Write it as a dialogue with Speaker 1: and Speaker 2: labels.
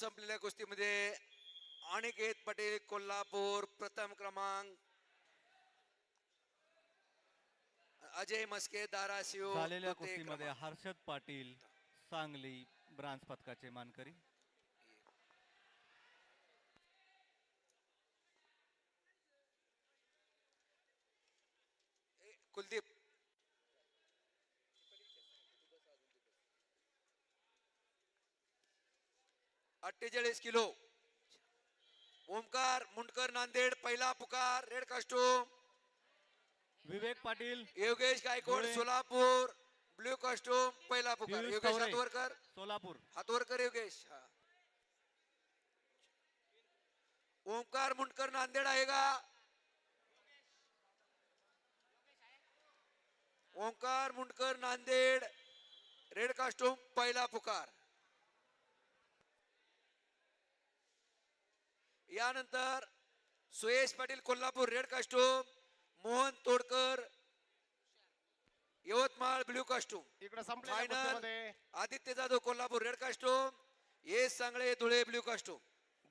Speaker 1: संपलेल्या कुस्तीमध्ये अनिकेत पटेल कोल्हापूर प्रथम क्रमांक अजय मस्के धाराशिव
Speaker 2: झालेल्या कुस्तीमध्ये. हर्षद पाटील सांगली ब्रांज पदकाचे मानकरी
Speaker 1: कुलदीप अठ्ठेचाळीस किलो. ओमकार मुंडकर नांदेड पहिला पुकार red costume
Speaker 2: Vivek Patil.
Speaker 1: Yogesh Gaikwad
Speaker 2: Dhule.
Speaker 1: Solapur blue costume पहिला पुकार.
Speaker 2: पियुष
Speaker 1: योगेश
Speaker 2: कवरे.
Speaker 1: हातवर कर
Speaker 2: सोलापूर.
Speaker 1: हातवर कर योगेश. हा. ओमकार मुंडकर नांदेड आहे का? ओंकार मुंडकर नांदेड रेड कास्टूम पहिला पुकार. यानंतर Suyash Patil Kolhapur red costume Mohan Todkar Yavatmal blue costume
Speaker 3: इकडे
Speaker 1: final Aditya Jadhav Kolhapur red costume ये सांगळे धुळे ब्ल्यू कास्टूम